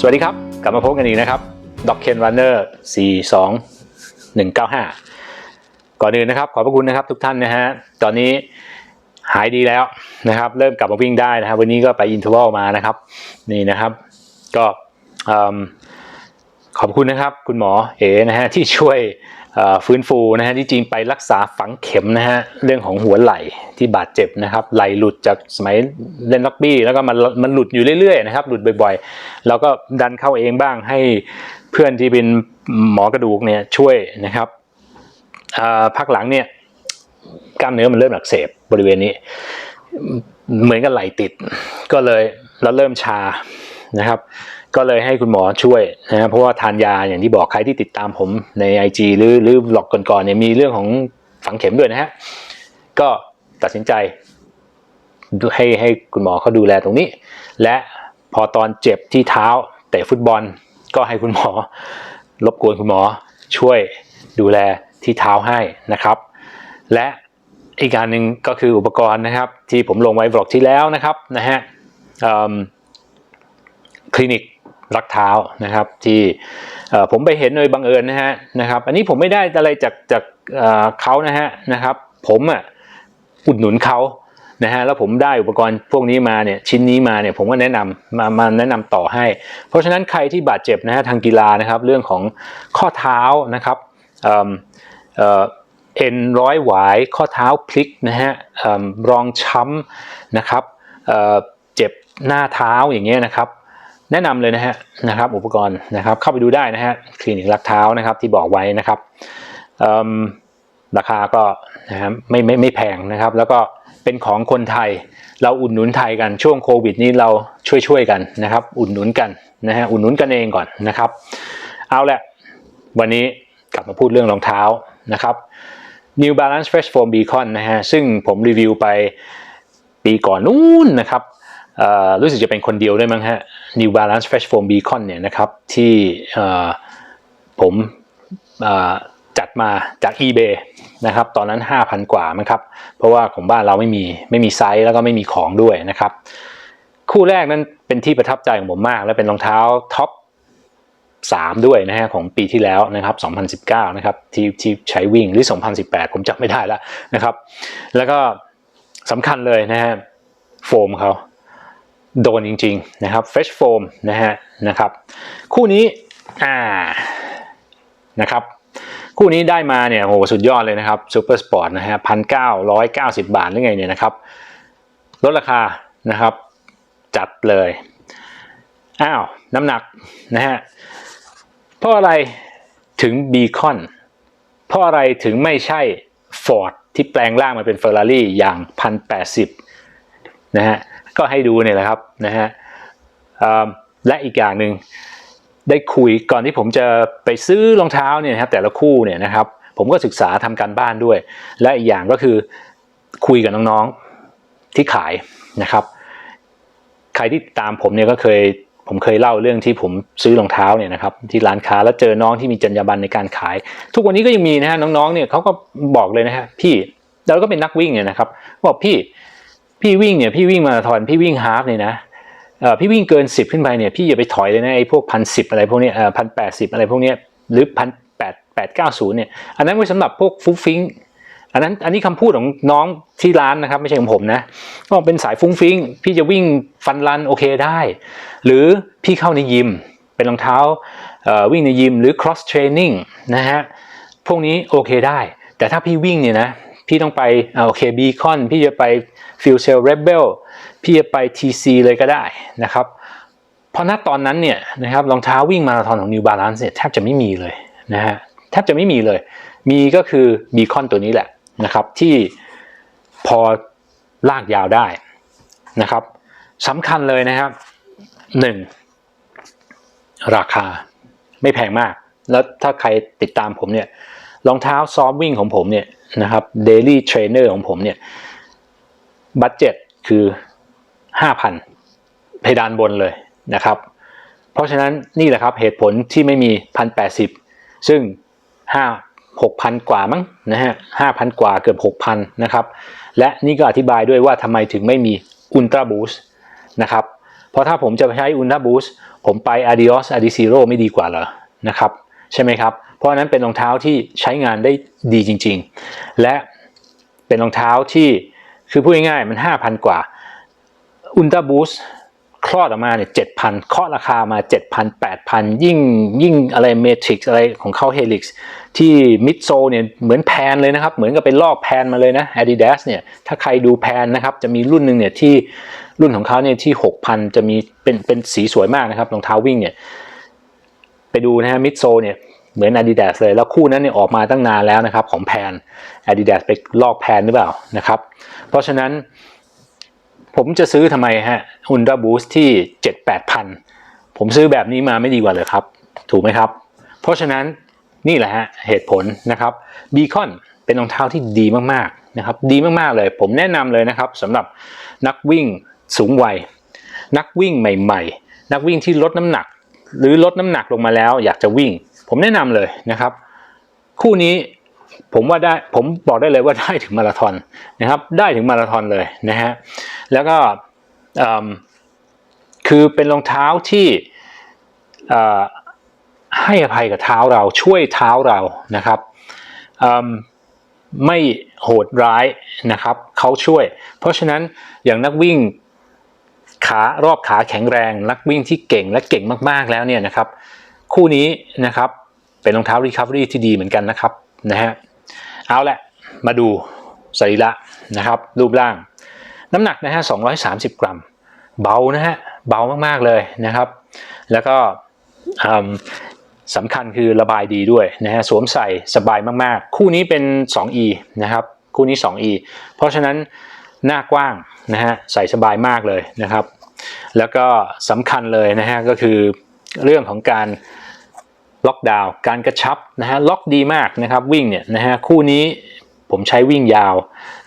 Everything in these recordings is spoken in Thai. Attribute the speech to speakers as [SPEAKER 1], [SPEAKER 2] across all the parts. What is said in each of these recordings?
[SPEAKER 1] สวัสดีครับ กลับมาพบกันอีกนะครับด็อกเคนวันเนอร์42195ก่อนอื่นนะครับขอบพระคุณนะครับทุกท่านนะฮะตอนนี้หายดีแล้วนะครับ เริ่มกลับมาวิ่งได้นะครับ วันนี้ก็ไปอินทอร์วัลมานะครับ นี่นะครับ ก็อืม ขอบคุณนะครับคุณหมอเอ๋นะฮะที่ช่วยฟื้นฟูนะฮะที่จริงไปรักษาฝังเข็มนะฮะเรื่องของหัวไหล่ที่บาดเจ็บนะครับไหลหลุดจากสมัยเล่นรักบี้แล้วก็มันมันหลุดอยู่เรื่อยๆนะครับหลุดบ่อยๆ แล้วก็ดันเข้าเองบ้างให้เพื่อนที่เป็นหมอกระดูกเนี่ยช่วยนะครับพักหลังเนี่ยกล้ามเนื้อมันเริ่มอักเสบบริเวณนี้ เหมือนกับไหลติดก็เลยแล้วเริ่มชานะครับ ก็เลยให้คุณหมอช่วยนะเพราะว่าทานยาอย่างที่บอกใครที่ติดตามผมใน IG หรือหรือหลอกก่อนๆเนี่ยมีเรื่องของฝังเข็มด้วยนะฮะก็ตัดสินใจ ให้ให้คุณหมอเขาดูแลตรงนี้ และพอตอนเจ็บที่เท้าเตะฟุตบอล ก็ให้คุณหมอ รบกวนคุณหมอช่วยดูแลที่เท้าให้นะครับ และอีกการหนึ่งก็คืออุปกรณ์นะครับ ที่ผมลงไว้บล็อกที่แล้วนะครับนะฮะคลินิก รักเท้านะครับที่ผมไปเห็นโดยบังเอิญนะฮะนะครับ อันนี้ผมไม่ได้อะไรจากจากเขานะฮะนะครับ ผมอะอุดหนุนเขานะฮะแล้วผมได้อุปกรณ์พวกนี้มาเนี่ยชิ้นนี้มาเนี่ยผมก็แนะนำมามาแนะนำต่อให้ เพราะฉะนั้นใครที่บาดเจ็บนะฮะทางกีฬานะครับเรื่องของข้อเท้านะครับเอ็นร้อยหวายข้อเท้าพลิกนะฮะรองช้ำนะครับเจ็บหน้าเท้าอย่างเงี้ยนะครับ แนะนำเลยนะฮะนะครับอุปกรณ์นะครับเข้าไปดูได้นะฮะคลินิกรักเท้านะครับที่บอกไว้นะครับราคาก็นะฮะไม่ไม่ไม่แพงนะครับ แล้วก็เป็นของคนไทย เราอุดหนุนไทยกันช่วงโควิดนี้เราช่วยช่วยกันนะครับ อุดหนุนกันนะฮะอุดหนุนกันเองก่อนนะครับ เอาแหละวันนี้กลับมาพูดเรื่องรองเท้านะครับ New Balance Fresh Foam Beacon นะฮะซึ่งผมรีวิวไปปีก่อนนู้นนะครับ รู้สึกจะเป็นคนเดียวด้วยมั้งฮะ New Balance Fresh Foam Beacon เนี่ยนะครับที่ผมจัดมาจาก eBay นะครับตอนนั้น 5,000 กว่ามั้งครับ เพราะว่าของบ้านเราไม่มีไม่มีไซส์แล้วก็ไม่มีของด้วยนะครับ คู่แรกนั้นเป็นที่ประทับใจของผมมาก และเป็นรองเท้าท็อป3 ด้วยนะฮะของปีที่แล้วนะครับ 2019 นะครับที่ที่ใช้วิ่งหรือ 2018 ผมจำไม่ได้แล้วนะครับ แล้วก็สำคัญเลยนะฮะโฟมเขา โดนจริงๆนะครับ Fresh Foam นะฮะนะครับ คู่นี้อ่านะครับ คู่นี้ได้มาเนี่ยโหสุดยอดเลยนะครับซูเปอร์สปอร์ตนะฮะพันเก้าร้อยเก้าสิบบาทหรือไงเนี่ยนะครับ ลดราคานะครับ จัดเลยอ้าวน้ำหนักนะฮะเพราะอะไรถึงบีคอนเพราะอะไรถึงไม่ใช่ Ford ที่แปลงร่างมาเป็น Ferrari อย่าง 1080 นะฮะก็ให้ดูเนี่ยแหละครับนะฮะและอีกอย่างหนึ่งได้คุยก่อนที่ผมจะไปซื้อรองเท้าเนี่ยนะครับแต่ละคู่เนี่ยนะครับ ผมก็ศึกษาทำการบ้านด้วย และอีกอย่างก็คือคุยกับน้องๆที่ขายนะครับ ใครที่ตามผมเนี่ยก็เคยผมเคยเล่าเรื่องที่ผมซื้อรองเท้าเนี่ยนะครับที่ร้านค้าแล้วเจอน้องที่มีจรรยาบรรณในการขาย ทุกวันนี้ก็ยังมีนะฮะน้องๆเนี่ยเขาก็บอกเลยนะฮะพี่เราก็เป็นนักวิ่งเนี่ยนะครับบอกพี่ พี่วิ่งเนี่ยพี่วิ่งมาราธอนพี่วิ่งฮาฟเนี่ยนะพี่วิ่งเกินสิบขึ้นไปเนี่ยพี่อย่าไปถอยเลยนะไอ้พวกพันสิบอะไรพวกเนี้ยพันแปดสิบอะไรพวกเนี้ยหรือพันแปดแปดเก้าศูนย์เนี่ยอันนั้นไว้สำหรับพวกฟุ้งฟิ้งอันนั้นอันนี้คำพูดของน้องที่ร้านนะครับไม่ใช่ของผมนะก็เป็นสายฟุ้งฟิ้งพี่จะวิ่งฟันรันโอเคได้ หรือพี่เข้าในยิม เป็นรองเท้าวิ่งในยิมหรือ cross training นะฮะพวกนี้โอเคได้ แต่ถ้าพี่วิ่งเนี่ยนะ พี่ต้องไปอ่าโอเคบีคอนพี่จะไป fuel cell rebel พี่จะไป TC เลยก็ได้นะครับ เพราะณตอนนั้นเนี่ยนะครับรองเท้าวิ่งมาราธอนของ New Balance เนี่ยแทบจะไม่มีเลยนะฮะแทบจะไม่มีเลย มีก็คือบีคอนตัวนี้แหละนะครับ ที่พอลากยาวได้นะครับสำคัญเลยนะครับหนึ่งราคาไม่แพงมาก แล้วถ้าใครติดตามผมเนี่ยรองเท้าซ้อมวิ่งของผมเนี่ย นะครับ daily trainer ของผมเนี่ยบัตเจ็ตคือ 5,000 เพดานบนเลยนะครับ เพราะฉะนั้นนี่แหละครับเหตุผลที่ไม่มี 1,080 ซึ่ง 5 6,000 กว่ามั้งนะฮะ5,000 กว่าเกือบ 6,000 นะครับ และนี่ก็อธิบายด้วยว่าทำไมถึงไม่มีอุลตร้าบูสนะครับ เพราะถ้าผมจะใช้อุลตร้าบูสผมไป Adios Adizero ไม่ดีกว่าเหรอนะครับ ใช่ไหมครับ เพราะนั้นเป็นรองเท้าที่ใช้งานได้ดีจริง ๆ และเป็นรองเท้าที่คือพูดง่ายๆมัน 5,000 กว่า Ultra Boost คลอดออกมาเนี่ยเจ็ดพันเคาะราคามาเจ็ดพันแปดพันยิ่งยิ่งอะไรเมทริกอะไรของเขาเฮลิกที่มิดโซเนี่ยเหมือนแพนเลยนะครับ เหมือนกับเป็นลอกแพนมาเลยนะ Adidas เนี่ยถ้าใครดูแพนนะครับ จะมีรุ่นหนึ่งเนี่ยที่รุ่นของเขาเนี่ยที่หกพันจะมีเป็นเป็นสีสวยมากนะครับรองเท้าวิ่งเนี่ย ไปดูนะฮะมิดโซเนี่ย เหมือน Adidas เลย แล้วคู่นั้นเนี่ยออกมาตั้งนานแล้วนะครับของแพน Adidas ไปลอกแพนหรือเปล่านะครับ เพราะฉะนั้น ผมจะซื้อทำไมฮะ Ultra Boost ที่เจ็ดแปดพันผมซื้อแบบนี้มาไม่ดีกว่าเลยครับ ถูกไหมครับ เพราะฉะนั้นนี่แหละฮะเหตุผลนะครับบีคอนเป็นรองเท้าที่ดีมากๆนะครับดีมากๆเลย ผมแนะนำเลยนะครับสำหรับนักวิ่งสูงวัย นักวิ่งใหม่ ๆ นักวิ่งที่ลดน้ำหนัก หรือลดน้ำหนักลงมาแล้ว อยากจะวิ่ง ผมแนะนำเลยนะครับ คู่นี้ผมว่าได้ผมบอกได้เลยว่าได้ถึงมาราธอนนะครับ ได้ถึงมาราธอนเลยนะฮะแล้วก็คือเป็นรองเท้าที่ให้อภัยกับเท้าเราช่วยเท้าเรานะครับไม่โหดร้ายนะครับเขาช่วย เพราะฉะนั้นอย่างนักวิ่งขารอบขาแข็งแรงนักวิ่งที่เก่งและเก่งมากๆแล้วเนี่ยนะครับ คู่นี้นะครับเป็นรองเท้า Recovery ที่ดีเหมือนกันนะครับนะฮะเอาแหละมาดูสรีระนะครับรูปร่าง น้ำหนักนะฮะ230 กรัม เบานะฮะเบามากๆเลยนะครับ แล้วก็สำคัญคือระบายดีด้วยนะฮะสวมใส่สบายมากๆ คู่นี้เป็น 2E นะครับคู่นี้ 2E เพราะฉะนั้นหน้ากว้างนะฮะใส่สบายมากเลยนะครับ แล้วก็สำคัญเลยนะฮะก็คือ เรื่องของการล็อกดาวน์การกระชับนะฮะล็อกดีมากนะครับวิ่งเนี่ยนะฮะคู่นี้ผมใช้วิ่งยาว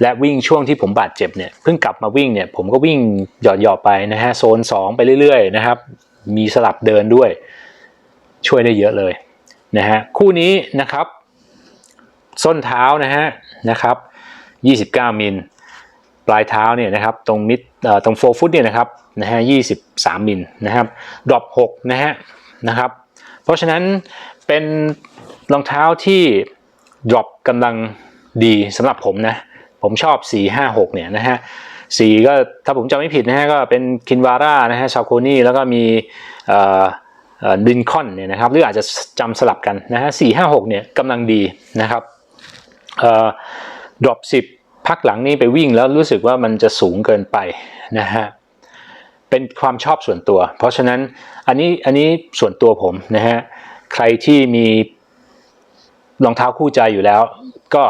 [SPEAKER 1] และวิ่งช่วงที่ผมบาดเจ็บเนี่ยเพิ่งกลับมาวิ่งเนี่ยผมก็วิ่งหยอดๆไปนะฮะโซน 2 ไปเรื่อยๆนะครับ มีสลับเดินด้วย ช่วยได้เยอะเลยนะฮะคู่นี้นะครับ ส้นเท้านะฮะนะครับ 29 มิล ลายเท้าเนี่ยนะครับตรงมิดตรงโฟฟุตเนี่ยนะครับนะฮะ23มิลนะครับดรอป6นะฮะนะครับเพราะฉะนั้นเป็นรองเท้าที่ drop กำลังดีสำหรับผมนะผมชอบ 4 5 6เนี่ยนะฮะสีก็ถ้าผมจำไม่ผิดนะฮะก็เป็นคินวาร่านะฮะชาโคนี่แล้วก็มีดินคอนเนี่ยนะครับหรืออาจจะจำสลับกันนะฮะสี่ห้าหกเนี่ยกำลังดีนะครับดรอปสิบ พักหลังนี้ไปวิ่งแล้วรู้สึกว่ามันจะสูงเกินไปนะฮะเป็นความชอบส่วนตัว เพราะฉะนั้นอันนี้อันนี้ส่วนตัวผมนะฮะใครที่มีรองเท้าคู่ใจอยู่แล้วก็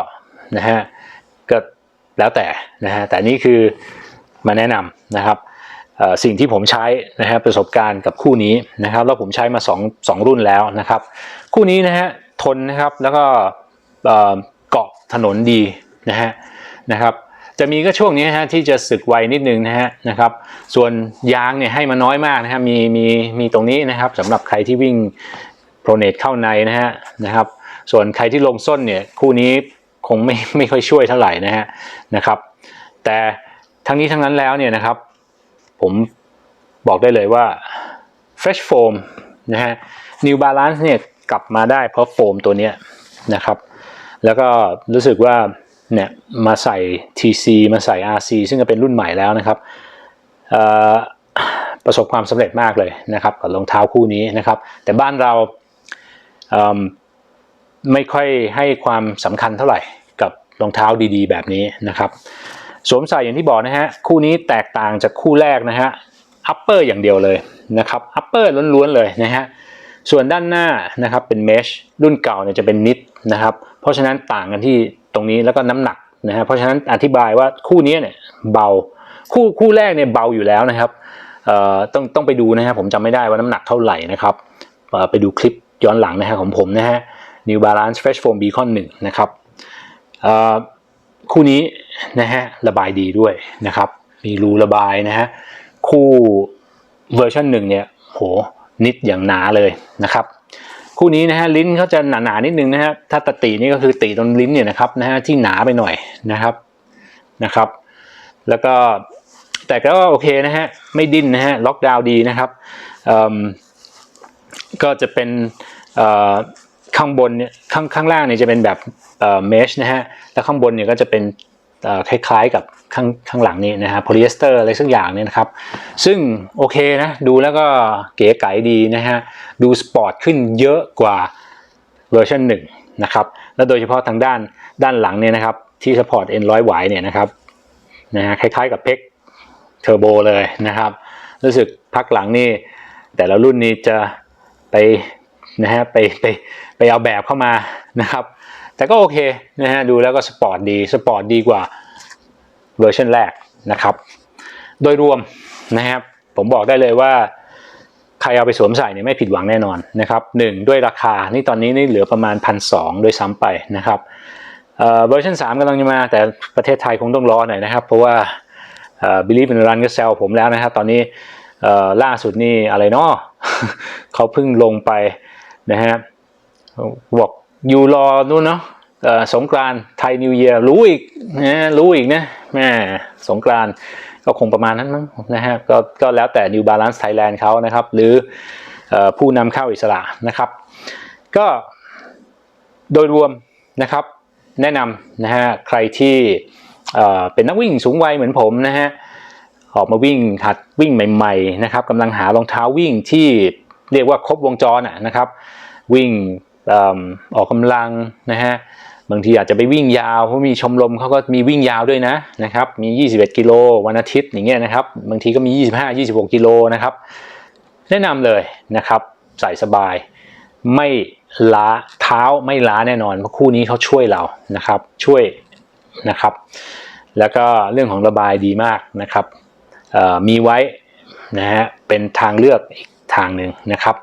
[SPEAKER 1] นะฮะก็แล้วแต่นะฮะแต่นี่คือมาแนะนำนะครับสิ่งที่ผมใช้นะฮะประสบการณ์กับคู่นี้นะครับแล้วผมใช้มา2 2รุ่นแล้วนะครับ คู่นี้นะฮะทนนะครับแล้วก็เกาะถนนดีนะฮะ นะครับจะมีก็ช่วงนี้ฮะที่จะสึกไวนิดนึงนะฮะนะครับ ส่วนยางเนี่ยให้มาน้อยมากนะฮะมีมีมีตรงนี้นะครับสำหรับใครที่วิ่งโปรเนตเข้าในนะฮะนะครับ ส่วนใครที่ลงส้นเนี่ยคู่นี้คงไม่ไม่ค่อยช่วยเท่าไหร่นะฮะนะครับ แต่ทั้งนี้ทั้งนั้นแล้วเนี่ยนะครับ ผมบอกได้เลยว่า Fresh Foam นะฮะ New Balance เนี่ยกลับมาได้เพราะโฟมตัวนี้นะครับ แล้วก็รู้สึกว่า เนี่ยมาใส่ TC มาใส่ RC ซึ่งก็เป็นรุ่นใหม่แล้วนะครับประสบความสำเร็จมากเลยนะครับกับรองเท้าคู่นี้นะครับ แต่บ้านเราไม่ค่อยให้ความสำคัญเท่าไหร่กับรองเท้าดีๆ แบบนี้นะครับสวมใส่อย่างที่บอกนะฮะคู่นี้แตกต่างจากคู่แรกนะฮะอัปเปอร์อย่างเดียวเลยนะครับอัปเปอร์ล้วนๆเลยนะฮะส่วนด้านหน้านะครับเป็นเมชรุ่นเก่าเนี่ยจะเป็นนิดนะครับ เพราะฉะนั้นต่างกันที่ ตรงนี้แล้วก็น้ำหนักนะฮะเพราะฉะนั้นอธิบายว่าคู่นี้เนี่ยเบาคู่คู่แรกเนี่ยเบาอยู่แล้วนะครับเอ่อต้องต้องไปดูนะฮะผมจำไม่ได้ว่าน้ำหนักเท่าไหร่นะครับไปดูคลิปย้อนหลังนะฮะของผมนะฮะ New Balance Fresh Foam Beacon 1 นะครับคู่นี้นะฮะระบายดีด้วยนะครับ มีรูระบายนะฮะคู่เวอร์ชันหนึ่งเนี่ยโหนิดอย่างหนาเลยนะครับ คู่นี้นะฮะลิ้นเขาจะหนาๆนิดนึงนะฮะถ้าตตินี่ก็คือติตรงลิ้นเนี่ยนะครับนะฮะที่หนาไปหน่อยนะครับนะครับ แล้วก็แต่ก็โอเคนะฮะไม่ดิ้นนะฮะล็อกดาวน์ดีนะครับก็จะเป็นอ่อข้างบนเนี่ยข้างข้างล่างเนี่ยจะเป็นแบบเอ่อเมชนะฮะแล้วข้างบนเนี่ยก็จะเป็น คล้ายๆกับข้างข้างหลังนี่นะฮะโพลีเอสเตอร์อะไรสักอย่างเนี่ยนะครับ ซึ่งโอเคนะดูแล้วก็เก๋ไก๋ดีนะฮะดูสปอร์ตขึ้นเยอะกว่าเวอร์ชัน1นะครับแล้วโดยเฉพาะทางด้านด้านหลังเนี่ยนะครับที่ support N100Y เนี่ยนะครับนะฮะคล้ายๆกับเพ็กเทอร์โบเลยนะครับรู้สึกพักหลังนี่แต่ละรุ่นนี้จะไปนะฮะไปไปไปเอาแบบเข้ามานะครับ แต่ก็โอเคนะฮะดูแล้วก็สปอร์ตดีสปอร์ตดีกว่าเวอร์ชันแรกนะครับ โดยรวมนะครับผมบอกได้เลยว่าใครเอาไปสวมใส่เนี่ยไม่ผิดหวังแน่นอนนะครับหนึ่งด้วยราคา นี่ตอนนี้นี่เหลือประมาณพันสองด้วยซ้ำไปนะครับเอ่อเวอร์ชัน3กำลังจะมาแต่ประเทศไทยคงต้องรอหน่อยนะครับ เพราะว่าบิลีฟเป็นรันก็แซวผมแล้วนะครับ ตอนนี้เอ่อล่าสุดนี่อะไรเนาะเขาเพิ่งลงไปนะฮะบอก อยู่รอนู่นเนาะสงกรานต์ไทยนิวเยียร์รู้อีกนะรู้อีกนะแม่สงกรานต์ก็คงประมาณนั้นมั้งนะฮะก็ก็แล้วแต่ New Balance Thailand เขานะครับ หรืออผู้นำเข้าอิสระนะครับ ก็โดยรวมนะครับ แนะนำนะฮะใครที่เป็นนักวิ่งสูงวัยเหมือนผมนะฮะออกมาวิ่งหัดวิ่งใหม่ๆนะครับกำลังหารองเท้าวิ่งที่เรียกว่าครบวงจรนะครับ วิ่ง อออกกำลังนะฮะบางทีอาจจะไปวิ่งยาวเพราะมีชมรมเขาก็มีวิ่งยาวด้วยนะนะครับมี 21 กิโลวันอาทิตย์อย่างเงี้ยนะครับบางทีก็มี 25 26 กิโลนะครับแนะนำเลยนะครับใส่สบายไม่ล้าเท้าไม่ล้าแน่นอนเพราะคู่นี้เขาช่วยเรานะครับช่วยนะครับ แล้วก็เรื่องของระบายดีมากนะครับมีไว้นะฮะเป็นทางเลือกอีกทางหนึ่งนะครับ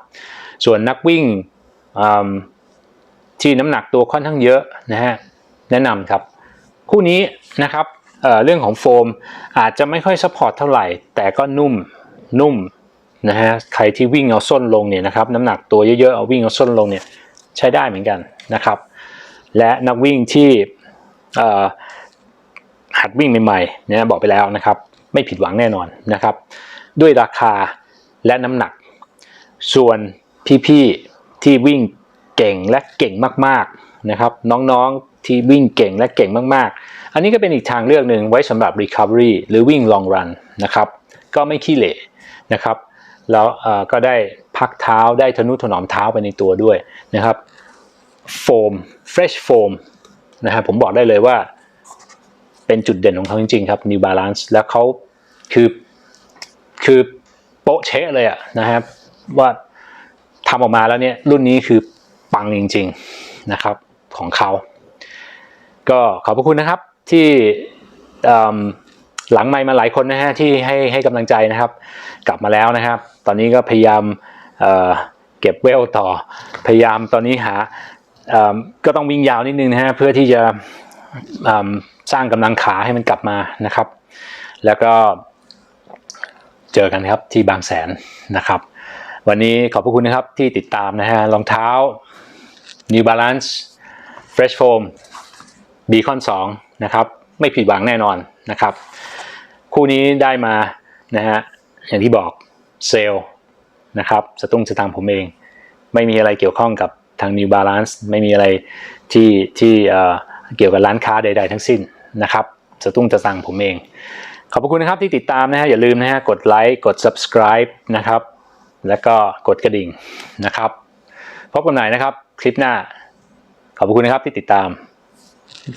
[SPEAKER 1] ส่วนนักวิ่ง ที่น้ำหนักตัวค่อนข้างเยอะนะฮะแนะนำครับ คู่นี้นะครับเเรื่องของโฟมอาจจะไม่ค่อยซัพพอร์ตเท่าไหร่ แต่ก็นุ่มนุ่มนะฮะใครที่วิ่งเอาส้นลงเนี่ยนะครับน้ำหนักตัวเยอะๆเอาวิ่งเอาส้นลงเนี่ยใช้ได้เหมือนกันนะครับ และนักวิ่งที่หัดวิ่งใหม่ๆเนี่ยบอกไปแล้วนะครับ ไม่ผิดหวังแน่นอนนะครับ ด้วยราคาและน้ำหนัก ส่วนพี่ๆ ที่วิ่งเก่งและเก่งมากๆนะครับ น้องๆที่วิ่งเก่งและเก่งมากๆ อันนี้ก็เป็นอีกทางเลือกหนึ่งไว้สำหรับ recovery หรือวิ่ง long run นะครับ ก็ไม่ขี้เหร่นะครับ แล้วก็ได้พักเท้าได้ทนุถนอมเท้าไปในตัวด้วยนะครับโฟม fresh foam นะครับผมบอกได้เลยว่าเป็นจุดเด่นของเขาจริงๆครับ New Balance แล้วเขาคือคือโป๊ะเชะเลยอะนะครับว่า ทำออกมาแล้วเนี่ยรุ่นนี้คือปังจริง ๆนะครับของเขา ก็ขอบพระคุณนะครับที่หลังไมมาหลายคนนะฮะที่ให้ให้กำลังใจนะครับ กลับมาแล้วนะครับ ตอนนี้ก็พยายามเเก็บเวลต่อ พยายามตอนนี้หาก็ต้องวิ่งยาวนิดนึงนะฮะเพื่อที่จะสร้างกำลังขาให้มันกลับมานะครับ แล้วก็เจอกันครับที่บางแสนนะครับ วันนี้ขอบพระคุณนะครับที่ติดตามนะฮะรองเท้า New Balance Fresh Foam Beacon 2 นะครับ ไม่ผิดหวังแน่นอนนะครับ คู่นี้ได้มานะฮะอย่างที่บอกเซลนะครับสตุ้งสตางผมเอง ไม่มีอะไรเกี่ยวข้องกับทาง New Balance ไม่มีอะไรที่ที่เกี่ยวกับร้านค้าใด ๆ ทั้งสิ้นนะครับสตุ้งสตางผมเอง ขอบพระคุณนะครับที่ติดตามนะฮะอย่าลืมนะฮะกดไลค์กด subscribe นะครับ แล้วก็กดกระดิ่งนะครับพบกันใหม่นะครับ คลิปหน้า ขอบคุณนะครับที่ติดตาม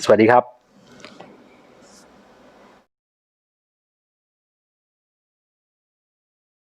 [SPEAKER 1] สวัสดีครับ